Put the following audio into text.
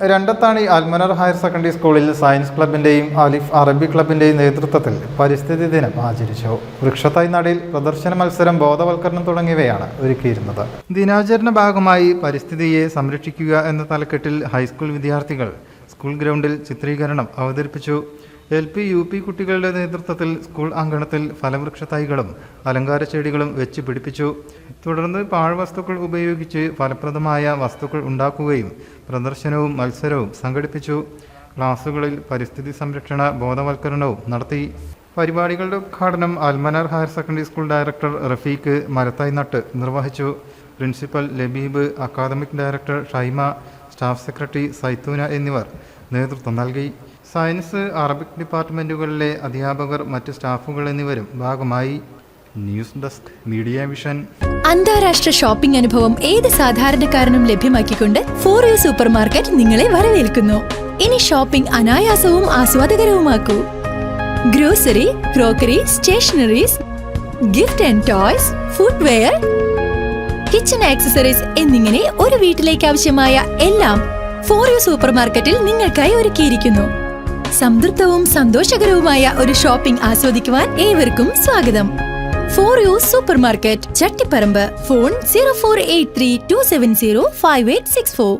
Randathani Almanar higher secondary സ്കൂളിൽ science ക്ലബിന്റെയും അലിഫ് അറബി ക്ലബിന്റെയും നേതൃത്വത്തിൽ പരിസ്ഥിതി ദിനം ആചരിച്ചു. വൃക്ഷത്തായി നടയിൽ പ്രദർശന മത്സരം ബോധവൽക്കരണം തുടങ്ങിയവയാണ് ഒരുക്കിയിരുന്നത്. ദിനാചരണ ഭാഗമായി പരിസ്ഥിതിയെ സംരക്ഷിക്കുക എന്ന തലക്കെട്ടിൽ ഹൈസ്കൂൾ വിദ്യാർത്ഥികൾ സ്കൂൾ ഗ്രൗണ്ടിൽ ചിത്രീകരണം അവതരിപ്പിച്ചു. എൽ പി യു പി കുട്ടികളുടെ നേതൃത്വത്തിൽ സ്കൂൾ അങ്കണത്തിൽ ഫലവൃക്ഷ തൈകളും അലങ്കാര ചെടികളും വെച്ച് പിടിപ്പിച്ചു. തുടർന്ന് പാഴ്വസ്തുക്കൾ ഉപയോഗിച്ച് ഫലപ്രദമായ വസ്തുക്കൾ ഉണ്ടാക്കുകയും പ്രദർശനവും മത്സരവും സംഘടിപ്പിച്ചു. ക്ലാസുകളിൽ പരിസ്ഥിതി സംരക്ഷണ ബോധവൽക്കരണവും നടത്തി. പരിപാടികളുടെ ഉദ്ഘാടനം Almanar higher secondary school director Rafeeq മരത്തായി നട്ട് നിർവഹിച്ചു. Principal Labeeb academic director Shaima staff secretary Zaithoona എന്നിവർ നേതൃത്വം നൽകി. സയൻസ് അറബിക് ഡിപ്പാർട്ട്മെന്റുകളിലെ അധ്യാപകർ മറ്റ് സ്റ്റാഫുകൾ എന്നിവരും ഭാഗമായി. News desk media vision. അന്താരാഷ്ട്ര ഷോപ്പിംഗ് അനുഭവം ഏത് സാധാരണക്കാരനും ലഭ്യമാക്കിക്കൊണ്ട് ഫോർ യു സൂപ്പർ മാർക്കറ്റ് നിങ്ങളെ വരവേൽക്കുന്നു. ഇനി ഷോപ്പിംഗ് അനായാസവും ആസ്വാദകരവുമാക്കൂ. Grocery crockery stationeries gift and toys footwear kitchen accessories എന്നിങ്ങനെ ഒരു വീട്ടിലേക്ക് ആവശ്യമായ എല്ലാം ഫോർ യു സൂപ്പർ മാർക്കറ്റിൽ നിങ്ങൾക്കായി ഒരുക്കിയിരിക്കുന്നു. സംതൃപ്തവും സന്തോഷകരവുമായ ഒരു ഷോപ്പിംഗ് ആസ്വദിക്കുവാൻ ഏവർക്കും സ്വാഗതം. For U super market Chattiparamba phone zero four eight three two seven zero five eight six four.